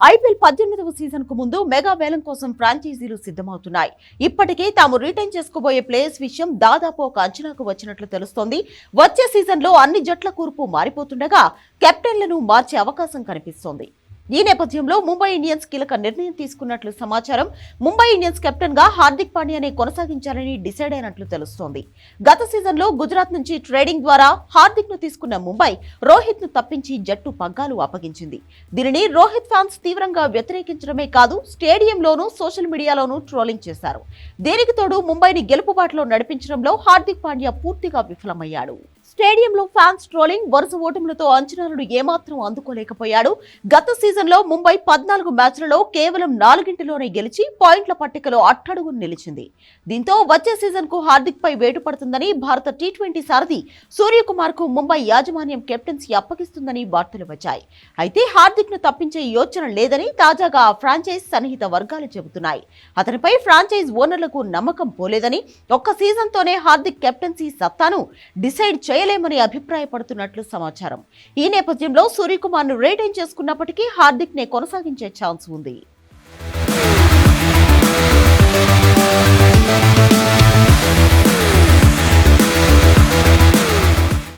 IPL పద్దెనిమిదవ సీజన్కు ముందు mega వేలం కోసం ఫ్రాంచైజీలు సిద్ధమవుతున్నాయి. ఇప్పటికే తాము రిటైన్ చేసుకోబోయే ప్లేయర్స్ విషయం దాదాపు ఒక అంచనాకు వచ్చినట్లు తెలుస్తోంది. వచ్చే సీజన్లో అన్ని జట్ల కూర్పు మారిపోతుండగా కెప్టెన్లను మార్చే అవకాశం కనిపిస్తోంది. ఈ నేపథ్యంలో ముంబై ఇండియన్స్ కీలక నిర్ణయం తీసుకున్నట్లు సమాచారం. ముంబై ఇండియన్స్ కెప్టెన్గా హార్దిక్ పాండ్యానే కొనసాగించాలని డిసైడ్ అయినట్లు తెలుస్తోంది. గత సీజన్లో గుజరాత్ నుంచి ట్రేడింగ్ ద్వారా హార్దిక్ను తీసుకున్న ముంబై రోహిత్ను తప్పించి జట్టు పగ్గాలు అప్పగించింది. దీనిని రోహిత్ ఫ్యాన్స్ తీవ్రంగా వ్యతిరేకించడమే కాదు స్టేడియంలోనూ సోషల్ మీడియాలోనూ ట్రోలింగ్ చేశారు. దీనికి తోడు ముంబైని గెలుపుబాటులో నడిపించడంలో హార్దిక్ పాండ్యా పూర్తిగా విఫలమయ్యాడు. స్టేడియంలో ఫ్యాన్స్ ట్రోలింగ్ వరుస ఓటములతో అంచనాలను ఏమాత్రం అందుకోలేకపోయాడు. గత సీజన్లో ముంబై పద్నాలుగు మ్యాచ్లలో కేవలం నాలుగింటిలోనే గెలిచి పాయింట్ల పట్టికలో అట్టడుగు నిలిచింది. దీంతో వచ్చే సీజన్కు హార్దిక్పై హార్దిక్ పై వేటు పడుతుందని భారత టీ ట్వంటీ సారథి సూర్యకుమార్కు ముంబై యాజమాన్యం కెప్టెన్సీ అప్పగిస్తుందని వార్తలు వచ్చాయి. అయితే హార్దిక్ను తప్పించే యోచన లేదని తాజాగా ఫ్రాంచైజ్ సన్నిహిత వర్గాలు చెబుతున్నాయి. అతనిపై ఫ్రాంచైజ్ ఓనర్లకు నమ్మకం పోలేదని ఒక్క సీజన్తోనే హార్దిక్ కెప్టెన్సీ సత్తాను డిసైడ్ చేయలేమని అభిప్రాయపడుతున్నట్లు సమాచారం. ఈ నేపథ్యంలో సూర్యకుమార్ను రిటైన్ చేసుకున్నప్పటికీ హార్దిక్ నే కొనసాగించే ఛాన్స్ ఉంది.